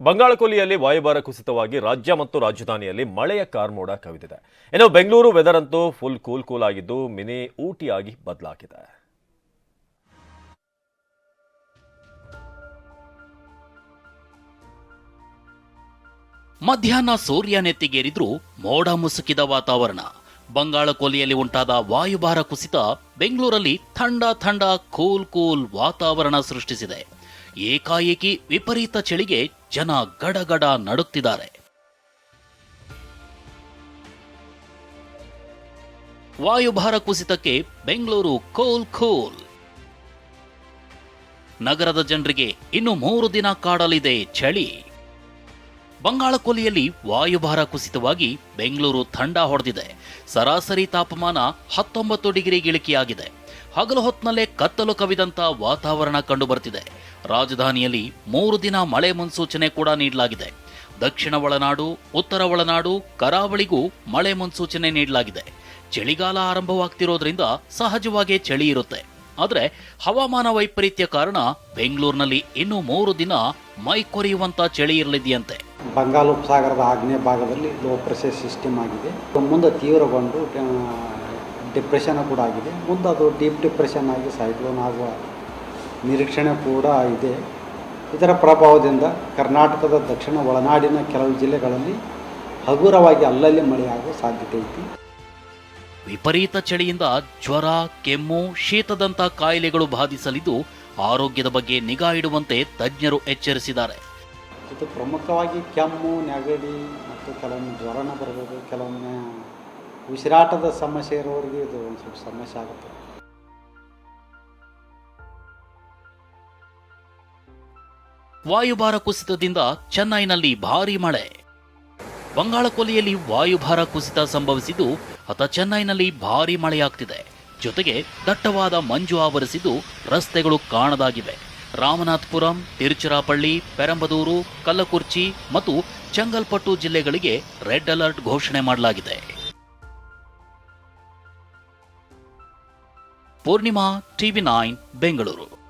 ಬಂಗಾಳಕೊಲ್ಲಿಯಲ್ಲಿ ವಾಯುಭಾರ ಕುಸಿತವಾಗಿ ರಾಜ್ಯ ಮತ್ತು ರಾಜಧಾನಿಯಲ್ಲಿ ಮಳೆಯ ಕಾರ್ಮೋಡ ಕವಿದಿದೆ. ಇನ್ನು ಬೆಂಗಳೂರು ವೆದರ್ ಅಂತೂ ಫುಲ್ ಕೂಲ್ ಕೂಲ್ ಆಗಿದ್ದು ಮಿನಿ ಊಟಿಯಾಗಿ ಬದಲಾಗಿದೆ. ಮಧ್ಯಾಹ್ನ ಸೂರ್ಯ ನೆತ್ತಿಗೇರಿದ್ರೂ ಮೋಡ ಮುಸುಕಿದ ವಾತಾವರಣ. ಬಂಗಾಳ ಕೊಲ್ಲಿಯಲ್ಲಿ ಉಂಟಾದ ವಾಯುಭಾರ ಕುಸಿತ ಬೆಂಗಳೂರಲ್ಲಿ ಥಂಡ ಥಂಡ ಕೂಲ್ ಕೂಲ್ ವಾತಾವರಣ ಸೃಷ್ಟಿಸಿದೆ. ಏಕಾಏಕಿ ವಿಪರೀತ ಚಳಿಗೆ ಜನ ಗಡಗಡ ನಡುತ್ತಿದ್ದಾರೆ. ವಾಯುಭಾರ ಕುಸಿತಕ್ಕೆ ಬೆಂಗಳೂರು ಕೂಲ್ ಕೂಲ್. ನಗರದ ಜನರಿಗೆ ಇನ್ನು ಮೂರು ದಿನ ಕಾಡಲಿದೆ ಚಳಿ. ಬಂಗಾಳಕೊಲ್ಲಿಯಲ್ಲಿ ವಾಯುಭಾರ ಕುಸಿತವಾಗಿ ಬೆಂಗಳೂರು ಥಂಡ ಹೊಡೆದಿದೆ. ಸರಾಸರಿ ತಾಪಮಾನ ಹತ್ತೊಂಬತ್ತು ಡಿಗ್ರಿ ಇಳಿಕೆಯಾಗಿದೆ. ಹಗಲು ಹೊತ್ತಿನಲ್ಲೇ ಕತ್ತಲು ಕವಿದಂತ ವಾತಾವರಣ ಕಂಡುಬರ್ತಿದೆ ರಾಜಧಾನಿಯಲ್ಲಿ ಮೂರು ದಿನ ಮಳೆ ಮುನ್ಸೂಚನೆ ಕೂಡ ನೀಡಲಾಗಿದೆ. ದಕ್ಷಿಣ ಒಳನಾಡು, ಉತ್ತರ ಒಳನಾಡು, ಕರಾವಳಿಗೂ ಮಳೆ ಮುನ್ಸೂಚನೆ ನೀಡಲಾಗಿದೆ. ಚಳಿಗಾಲ ಆರಂಭವಾಗ್ತಿರೋದ್ರಿಂದ ಸಹಜವಾಗಿ ಚಳಿ ಇರುತ್ತೆ. ಆದರೆ ಹವಾಮಾನ ವೈಪರೀತ್ಯ ಕಾರಣ ಬೆಂಗಳೂರಿನಲ್ಲಿ ಇನ್ನು ಮೂರು ದಿನ ಮೈ ಕೊರೆಯುವಂತ ಚಳಿ ಇರಲಿದೆಯಂತೆ. ಬಂಗಾಳ ಉಪಸಾಗರದ ಆಗ್ನೇಯ ಭಾಗದಲ್ಲಿ ಲೋ ಪ್ರೆಷರ್ ಸಿಸ್ಟಮ್ ಆಗಿದೆ. ಮುಂದೆ ತೀವ್ರಗೊಂಡು ಡಿಪ್ರೆಷನ್ ಕೂಡ ಆಗಿದೆ. ಮುಂದೆ ಅದು ಡೀಪ್ ಡಿಪ್ರೆಷನ್ ಆಗಿ ಸೈಕ್ಲೋನ್ ಆಗುವ ನಿರೀಕ್ಷಣೆ ಕೂಡ ಇದೆ. ಇದರ ಪ್ರಭಾವದಿಂದ ಕರ್ನಾಟಕದ ದಕ್ಷಿಣ ಒಳನಾಡಿನ ಕೆಲವು ಜಿಲ್ಲೆಗಳಲ್ಲಿ ಹಗುರವಾಗಿ ಅಲ್ಲಲ್ಲಿ ಮಳೆಯಾಗುವ ಸಾಧ್ಯತೆ ಐತಿ ವಿಪರೀತ ಚಳಿಯಿಂದ ಜ್ವರ, ಕೆಮ್ಮು ಶೀತದಂತ ಕಾಯಿಲೆಗಳು ಬಾಧಿಸಲಿದ್ದು ಆರೋಗ್ಯದ ಬಗ್ಗೆ ನಿಗಾ ಇಡುವಂತೆ ತಜ್ಞರು ಎಚ್ಚರಿಸಿದ್ದಾರೆ. ಇದು ಪ್ರಮುಖವಾಗಿ ಕೆಮ್ಮು, ನೆಗಡಿ ಮತ್ತು ಕೆಲವೊಮ್ಮೆ ಜ್ವರನ ಬರ್ಬೋದು ಕೆಲವೊಮ್ಮೆ ಉಸಿರಾಟದ ಸಮಸ್ಯೆ ಇರೋರಿಗೆ ಇದು ಒಂದು ಸ್ವಲ್ಪ ಸಮಸ್ಯೆ ಆಗುತ್ತೆ. ವಾಯುಭಾರ ಕುಸಿತದಿಂದ ಚೆನ್ನೈನಲ್ಲಿ ಭಾರಿ ಮಳೆ. ಬಂಗಾಳಕೊಲ್ಲಿಯಲ್ಲಿ ವಾಯುಭಾರ ಕುಸಿತ ಸಂಭವಿಸಿದ್ದು ಅತ ಚೆನ್ನೈನಲ್ಲಿ ಭಾರಿ ಮಳೆಯಾಗ್ತಿದೆ. ಜೊತೆಗೆ ದಟ್ಟವಾದ ಮಂಜು ಆವರಿಸಿದ್ದು ರಸ್ತೆಗಳು ಕಾಣದಾಗಿವೆ. ರಾಮನಾಥಪುರಂ, ತಿರುಚಿರಾಪಳ್ಳಿ, ಪೆರಂಬದೂರು, ಕಲ್ಲಕುರ್ಚಿ ಮತ್ತು ಚಂಗಲ್ಪಟ್ಟು ಜಿಲ್ಲೆಗಳಿಗೆ ರೆಡ್ ಅಲರ್ಟ್ ಘೋಷಣೆ ಮಾಡಲಾಗಿದೆ. Poornima TV nine, Bengaluru.